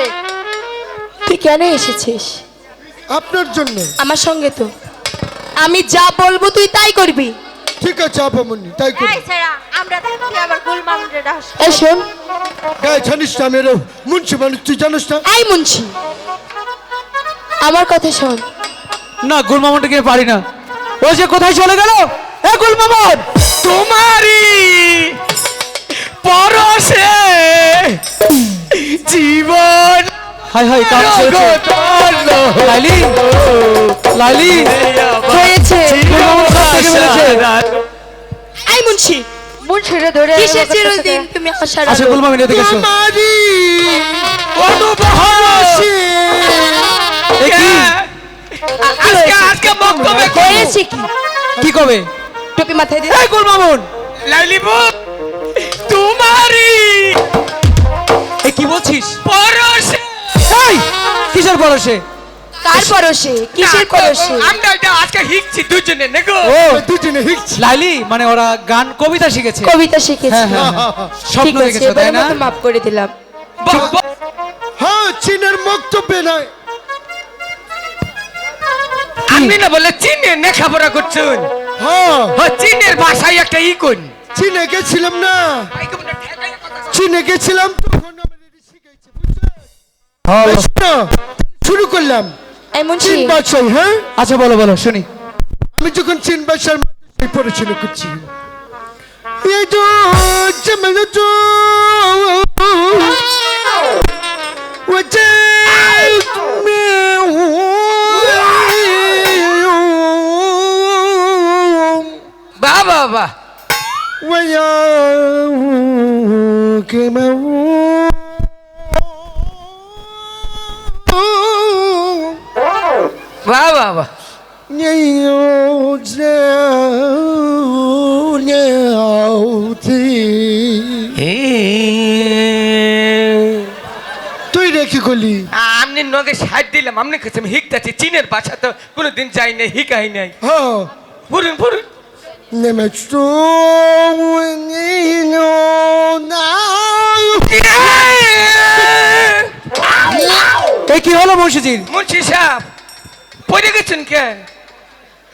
করে তুই কেন এসেছিস? আপনার জন্য। আমার সঙ্গে তো। আমি যা বলব তুই তাই করবি। ঠিক আছে আপামনি তাই করি এই ছেড়া আমরা আবার এই শোন। গায়ে জানিস না মেরো। মুন্সি মানুষ তুই জানিস না? এই মুন্সি। আমার কথা শোন। না গুলমামনটাকে পারি না। ও যে কোথায় চলে গেল? এ গুলমামন তোমারই পরশে জীবন হাই হাই কাম ছেড়েছে লাইলি লাইলি হয়েছে। মেরেছে মুন্সি। মুন্সিরে ধরে কিসের চিরদিন তুমি আসার আচ্ছা আলো? গুলমামিন এদিকে এসো তোমারই পরশে এ কি? আজকে আজকে বক্তব্য হয়েছে কি? কি কবে? টুপি মাথায় দিয়ে এই গুলমামন। লাইলিবু তোমারই বলছিস? পরশে। এই কিসের পরশে? কার পরশে? কিসের পরশে? আমরা এটা আজকে হিকছি দুজনে নাকো ও দুজনে হিকছি। লাইলি মানে ওরা গান কবিতা শিখেছে। কবিতা শিখেছি। হ্যাঁ, হ্যাঁ, হ্যাঁ। স্বপ্ন দেখেছ তাই না? মাফ করে দিলাম। হ্যাঁ চীনের বক্তব্যে নয় আপনি না বলে চীনে লেখাপড়া করছুন হ্যাঁ। ও চীনের ভাষায় একটা ই কোন চীনে গেছিলাম না। চীনে গেছিলাম তখন শুরু করলাম। চীন বাদশাহ হ্যাঁ? আচ্ছা বলো বলো শুনি। আমি যখন চীন বাদশার পড়াশোনা করছি এই তো জমেলো মানে তো বাবা বাবা وياك موت বাবা। তুই দেখি কলি আমনি নগে সাইড দিলাম আমনি কাছে আমি হিকতাছি চীনের বাসা তো কোনো দিন যাই নাই হিকাই নাই। হ্যাঁ পুরুন পুরুন নেমে কি হলো মুর্শিদিন মুর্শি সাহেব পড়ে গেছেন কেন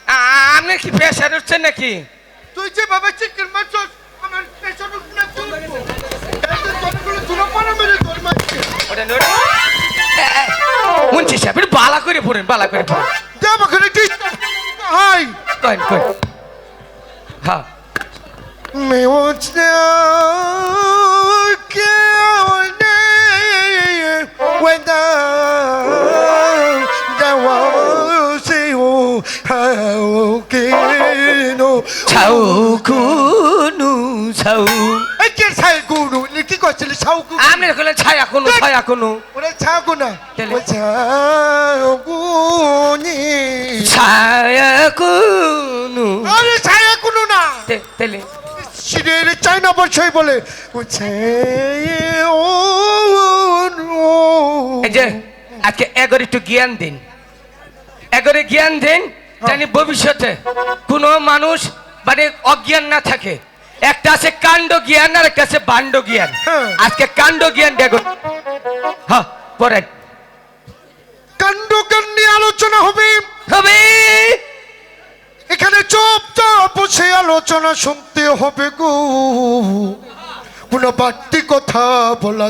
আ- আপনার কি প্রেশার উঠছে নাকি? তুই যে বাবা চিকেন মারছস আমার পেছন না তুই তুলো পানা মেরে তোর মারছে। ওটা নোড়ে মুন্সি সাহেব বালা করে পড়েন বালা করে পড়েন। বাখানে তুই হাই। হ্যাঁ। ছাউ কুনু ছাউ এই কে ছাই গুনু নি কি করছিস ছাউ আপনি কইলেন ছায়া কোনো ছায়া কোনো ওরে তেলে। ও ছাউ ছায়া কোনো আরে গুনু না তেলে সিরিয়ালে চাইনা বলছই বলে ও এই যে আজকে এগরে একটু জ্ঞান দিন এগরে জ্ঞান দিন জানি ভবিষ্যতে কোনো মানুষ মানে অজ্ঞান না থাকে। একটা আছে কাণ্ড জ্ঞান আর একটা আছে বাণ্ড জ্ঞান। হ্যাঁ। আজকে কাণ্ড জ্ঞান দেখুন হ্যাঁ কাণ্ড কান্ডি আলোচনা হবে। হবে। এখানে চুপ চাপ বসে আলোচনা শুনতে হবে গো। কোন বাড়তি কথা বলা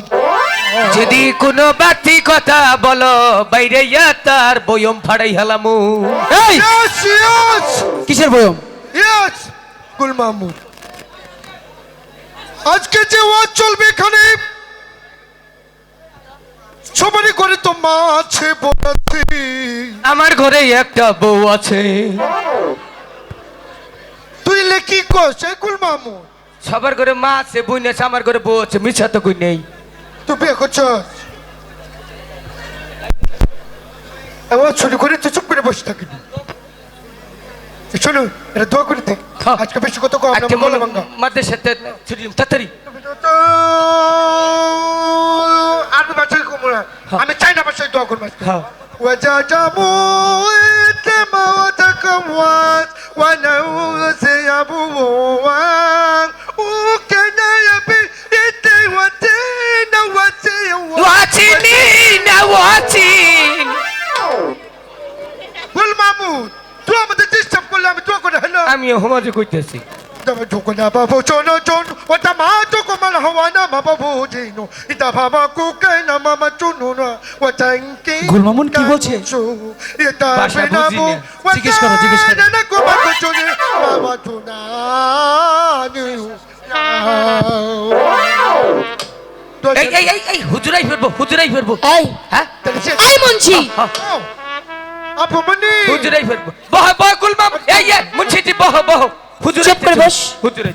যদি কোনো বাড়তি কথা বলো বাইরে তার বয়ম ফাড়াই হালামু। কিসের বয়ম? ইয়েস গুল মাহমুদ আজকে যে ওয়াজ চলবে এখানে সবারই করে তো মা আছে আমার ঘরে একটা বউ আছে। তুই লেখি কস এই গুল মাহমুদ সবার ঘরে মা আছে বোন আছে আমার ঘরে বউ আছে মিছা তো কই নেই। তুই বিয়ে করছস এবার ছুটি করে তুই চুপ করে বসে থাকিনি শোনো এটা দোয়া করে দেখ হ্যাঁ। আজকে বেশি কত কম আজকে না বলে মাদের সাথে ছুটি তাড়াতাড়ি। আরবি ভাষায় কমো না। আমি চাইনা ভাষায় দোয়া করব চিনি না ওয়াচিং বল মামুদ তুই আমাদের ডিস্টার্ব করলে আমি তোকে করে হলো। আমি হোমাজে কইতেছি। দবা ঝুকো না বাবু চোনো চোন ও তা মা ঝুকো মাল হওয়া না মা বাবু জিনো। ইতা বাবা কুকে না মামা চুনু না। ও চাঙ্কি গুলমামুন কি বলছে? ইতা বিনা বু। জিজ্ঞেস করো জিজ্ঞেস করো। না কো মা কো চুনি বাবা চুনা নিউ। এই এই এই এই হুজুরাই ফিরবো হুজুরাই ফিরবো। এই হ্যাঁ? এই মুন্সি। আপু মুনি হুজুরাই ফিরবো। বহ বহ গুলমাম। এই এই মুন্সিজি বহ বহ। হুজুরাই চুপ করে বস। হুজুরাই